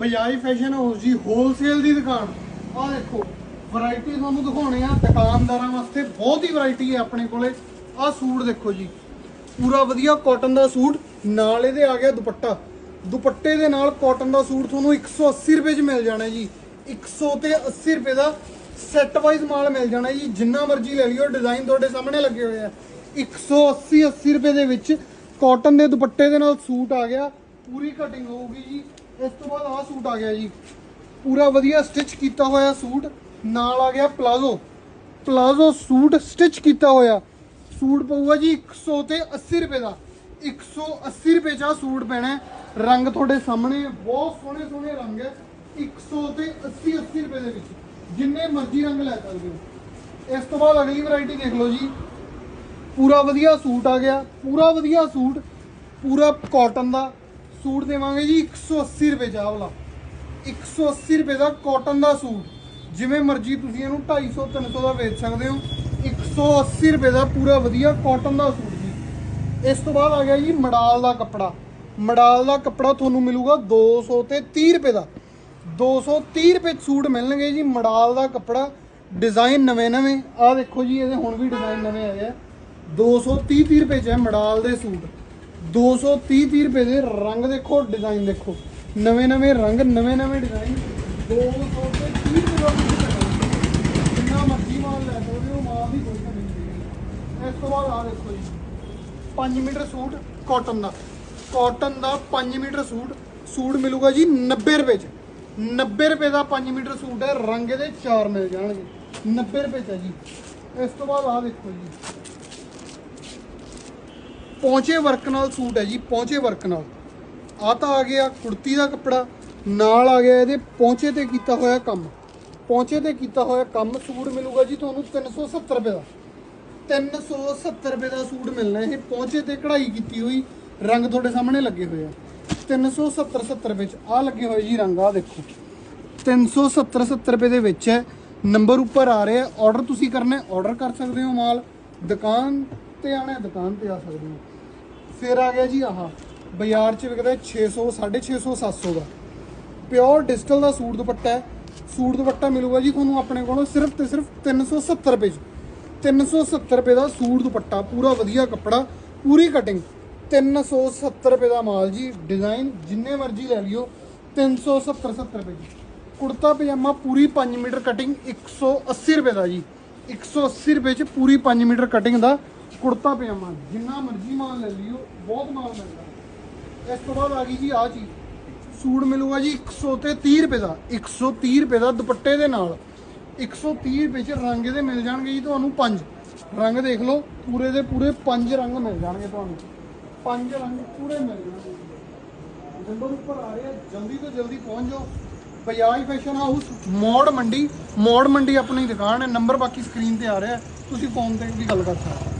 Bajaj fashion house ji wholesale ਦੀ ਦੁਕਾਨ। ਆਹ ਦੇਖੋ ਵੈਰਾਈਟੀ ਤੁਹਾਨੂੰ ਦਿਖਾਉਣੇ ਆ, ਦੁਕਾਨਦਾਰਾਂ ਵਾਸਤੇ ਬਹੁਤ ਹੀ ਵੈਰਾਈਟੀ ਹੈ ਆਪਣੇ ਕੋਲੇ। ਆਹ ਸੂਟ ਦੇਖੋ ਜੀ, ਪੂਰਾ ਵਧੀਆ ਕਾਟਨ ਦਾ ਸੂਟ, ਨਾਲ ਇਹਦੇ ਆ ਗਿਆ ਦੁਪੱਟਾ। ਦੁਪੱਟੇ ਦੇ ਨਾਲ ਕਾਟਨ ਦਾ ਸੂਟ ਤੁਹਾਨੂੰ 180 ਰੁਪਏ 'ਚ ਮਿਲ ਜਾਣਾ ਜੀ। 100 ਤੇ 80 ਰੁਪਏ ਦਾ ਸੈੱਟ ਵਾਈਜ਼ ਮਾਲ ਮਿਲ ਜਾਣਾ ਜੀ, ਜਿੰਨਾ ਮਰਜ਼ੀ ਲੈ ਲਿਓ ਡਿਜ਼ਾਈਨ ਤੁਹਾਡੇ ਸਾਹਮਣੇ ਲੱਗੇ ਹੋਏ ਆ। 180 80 ਰੁਪਏ ਦੇ ਵਿੱਚ ਕਾਟਨ ਦੇ ਦੁਪੱਟੇ ਦੇ ਨਾਲ ਸੂਟ ਆ ਗਿਆ। ਪੂਰੀ ਕਟਿੰਗ ਹੋਊਗੀ ਜੀ। ਇਸ ਤੋਂ ਬਾਅਦ ਆਹ ਸੂਟ ਆ ਗਿਆ ਜੀ। ਪੂਰਾ ਵਧੀਆ ਸਟਿਚ ਕੀਤਾ ਹੋਇਆ ਸੂਟ ਨਾਲ ਆ ਗਿਆ ਪਲਾਜ਼ੋ ਪਲਾਜ਼ੋ ਸੂਟ ਸਟਿਚ ਕੀਤਾ ਹੋਇਆ। ਸੂਟ ਪਊਗਾ ਜੀ 100 ਤੇ 80 ਰੁਪਏ ਦਾ। 180 ਰੁਪਏ ਚ ਆਹ ਸੂਟ ਪੈਣਾ ਰੰਗ ਤੁਹਾਡੇ ਸਾਹਮਣੇ ਹੈ, ਬਹੁਤ ਸੋਹਣੇ ਸੋਹਣੇ ਰੰਗ ਹੈ। 100 ਤੇ 80 80 ਰੁਪਏ ਦੇ ਵਿੱਚ। ਜਿੰਨੇ ਮਰਜ਼ੀ ਰੰਗ ਲੈ ਸਕਦੇ ਹੋ। ਇਸ ਤੋਂ ਬਾਅਦ ਅਗਲੀ ਵੈਰਾਈਟੀ ਦੇਖ ਲਓ ਜੀ। ਪੂਰਾ ਵਧੀਆ ਸੂਟ ਆ ਗਿਆ। ਪੂਰਾ ਵਧੀਆ ਸੂਟ। ਪੂਰਾ ਕਾਟਨ ਦਾ। ਸੂਟ ਦੇਵਾਂਗੇ ਜੀ 180 ਰੁਪਏ ਚਾਹ ਵਾਲਾ। 180 ਰੁਪਏ ਦਾ ਕਾਟਨ ਦਾ ਸੂਟ। ਜਿਵੇਂ ਮਰਜ਼ੀ ਤੁਸੀਂ ਇਹਨੂੰ 250 300 ਦਾ ਵੇਚ ਸਕਦੇ ਹੋ। 180 ਰੁਪਏ ਦਾ ਪੂਰਾ ਵਧੀਆ ਕਾਟਨ ਦਾ ਸੂਟ ਜੀ। ਇਸ ਤੋਂ ਬਾਅਦ ਆ ਗਿਆ ਜੀ ਮਡਾਲ ਦਾ ਕੱਪੜਾ। ਮਡਾਲ ਦਾ ਕੱਪੜਾ ਤੁਹਾਨੂੰ ਮਿਲੂਗਾ 200 ਤੇ 30 ਰੁਪਏ ਦਾ। 230 ਰੁਪਏ 'ਚ ਸੂਟ ਮਿਲਣਗੇ ਜੀ ਮਡਾਲ ਦਾ ਕੱਪੜਾ। ਡਿਜ਼ਾਈਨ ਨਵੇਂ ਨਵੇਂ। ਆਹ ਦੇਖੋ ਜੀ, ਇਹਦੇ ਹੁਣ ਵੀ ਡਿਜ਼ਾਈਨ ਨਵੇਂ ਆਏ ਆ। 230 30 ਰੁਪਏ 'ਚ ਹੈ ਮਡਾਲ ਦੇ ਸੂਟ। 230 30 ਰੁਪਏ ਦੇ ਰੰਗ ਦੇਖੋ ਡਿਜ਼ਾਈਨ ਦੇਖੋ। ਨਵੇਂ ਨਵੇਂ ਰੰਗ, ਨਵੇਂ ਨਵੇਂ ਡਿਜ਼ਾਈਨ 200 ਤੇ 30 ਰੁਪਏ ਦਾ ਜਿੰਨਾ ਮਰਜ਼ੀ ਮਾਲ ਲੈ ਸਕਦੇ ਹੋ, ਮਾਲ ਦੀ ਕੋਈ ਨਹੀਂ ਇਸ ਤੋਂ ਬਾਅਦ ਆ ਦੇਖੋ ਜੀ 5 ਮੀਟਰ ਸੂਟ ਕਾਟਨ ਦਾ। ਕਾਟਨ ਦਾ 5 ਮੀਟਰ ਸੂਟ ਸੂਟ ਮਿਲੂਗਾ ਜੀ 90 ਰੁਪਏ ਚ। 90 ਰੁਪਏ ਦਾ 5 ਮੀਟਰ ਸੂਟ ਹੈ, ਰੰਗ ਇਹਦੇ ਚਾਰ ਮਿਲ ਜਾਣਗੇ। 90 ਰੁਪਏ ਚ ਹੈ ਜੀ। ਇਸ ਤੋਂ ਬਾਅਦ ਆ ਦੇਖੋ ਜੀ। ਪੌਂਚੇ ਵਰਕ ਨਾਲ ਸੂਟ ਹੈ ਜੀ ਪੌਂਚੇ ਵਰਕ ਨਾਲ। ਆ ਤਾਂ ਆ ਗਿਆ ਕੁੜਤੀ ਦਾ ਕੱਪੜਾ, ਨਾਲ ਆ ਗਿਆ ਇਹਦੇ ਪੌਂਚੇ ਤੇ ਕੀਤਾ ਹੋਇਆ ਕੰਮ। ਪੌਂਚੇ ਤੇ ਕੀਤਾ ਹੋਇਆ ਕੰਮ ਸੂਟ ਮਿਲੂਗਾ ਜੀ ਤੁਹਾਨੂੰ 370 ਰੁਪਏ ਦਾ। 370 ਰੁਪਏ ਦਾ ਸੂਟ ਮਿਲਣਾ, ਇਹ ਪਹੁੰਚੇ ਤੇ ਕਢਾਈ ਕੀਤੀ ਹੋਈ, ਰੰਗ ਤੁਹਾਡੇ ਸਾਹਮਣੇ ਲੱਗੇ ਹੋਏ ਆ। 370 70 ਰੁਪਏ ਚ ਆ ਲੱਗੇ ਹੋਏ ਜੀ ਰੰਗ ਆ ਦੇਖੋ। 370 70 ਰੁਪਏ ਦੇ ਵਿੱਚ ਹੈ ਨੰਬਰ ਉੱਪਰ ਆ ਰਿਹਾ ਆਰਡਰ ਤੁਸੀਂ ਕਰਨਾ ਆਰਡਰ ਕਰ ਸਕਦੇ ਹੋ ਮਾਲ। ਦੁਕਾਨ ਤੇ ਆਣਾ ਦੁਕਾਨ ਤੇ ਆ ਸਕਦੇ ਹੋ। ਫਿਰ ਆ ਗਿਆ ਜੀ ਆਹ। ਬਾਜ਼ਾਰ 'ਚ ਵਿਕਦਾ 600 650 700 ਦਾ। ਪਿਓਰ ਡਿਜੀਟਲ ਦਾ ਸੂਟ ਦੁਪੱਟਾ ਹੈ। ਸੂਟ ਦੁਪੱਟਾ ਮਿਲੂਗਾ ਜੀ ਤੁਹਾਨੂੰ ਆਪਣੇ ਕੋਲੋਂ ਸਿਰਫ ਤੇ ਸਿਰਫ 370 ਰੁਪਏ 'ਚ। 370 ਰੁਪਏ ਦਾ ਸੂਟ ਦੁਪੱਟਾ, ਪੂਰਾ ਵਧੀਆ ਕੱਪੜਾ, ਪੂਰੀ ਕਟਿੰਗ 370 ਰੁਪਏ ਦਾ ਮਾਲ ਜੀ ਡਿਜ਼ਾਈਨ ਜਿੰਨੇ ਮਰਜ਼ੀ ਲੈ ਲਿਓ 370 70 ਰੁਪਏ ਜੀ ਕੁੜਤਾ, ਪਜਾਮਾ, ਪੂਰੀ 5 ਮੀਟਰ ਕਟਿੰਗ 180 ਰੁਪਏ ਦਾ ਜੀ। 180 ਰੁਪਏ 'ਚ ਪੂਰੀ 5 ਮੀਟਰ ਕਟਿੰਗ ਦਾ ਕੁੜਤਾ ਪਜਾਮਾ ਜਿੰਨਾ ਮਰਜ਼ੀ ਮਾਲ ਲੈ ਲਿਓ, ਬਹੁਤ ਮਾਲ ਮਿਲਦਾ। ਇਸ ਤੋਂ ਬਾਅਦ ਆ ਗਈ ਜੀ ਆ ਚੀਜ਼। ਸੂਟ ਮਿਲੂਗਾ ਜੀ 100 ਤੇ 30 ਰੁਪਏ ਦਾ 130 ਰੁਪਏ ਦਾ ਦੁਪੱਟੇ ਦੇ ਨਾਲ। 130 ਰੁਪਏ ਚ ਰੰਗ ਇਹਦੇ ਮਿਲ ਜਾਣਗੇ ਜੀ ਤੁਹਾਨੂੰ ਪੰਜ। ਰੰਗ ਦੇਖ ਲਓ, ਪੂਰੇ ਦੇ ਪੂਰੇ ਪੰਜ ਰੰਗ ਮਿਲ ਜਾਣਗੇ ਤੁਹਾਨੂੰ। ਪੰਜ ਰੰਗ ਪੂਰੇ ਮਿਲ ਜਾਣਗੇ। ਨੰਬਰ ਉੱਪਰ ਆ ਰਿਹਾ, ਜਲਦੀ ਤੋਂ ਜਲਦੀ ਪਹੁੰਚ ਜਾਓ। ਬਜਾਜ ਫੈਸ਼ਨ ਹਾਊਸ, ਮੋੜ ਮੰਡੀ। ਮੋੜ ਮੰਡੀ ਆਪਣੀ ਦੁਕਾਨ ਹੈ, ਨੰਬਰ ਬਾਕੀ ਸਕਰੀਨ ਤੇ ਆ ਰਿਹਾ। ਤੁਸੀਂ ਫੋਨ ਤੇ ਵੀ ਗੱਲ ਕਰ ਸਕਦੇ ਹੋ।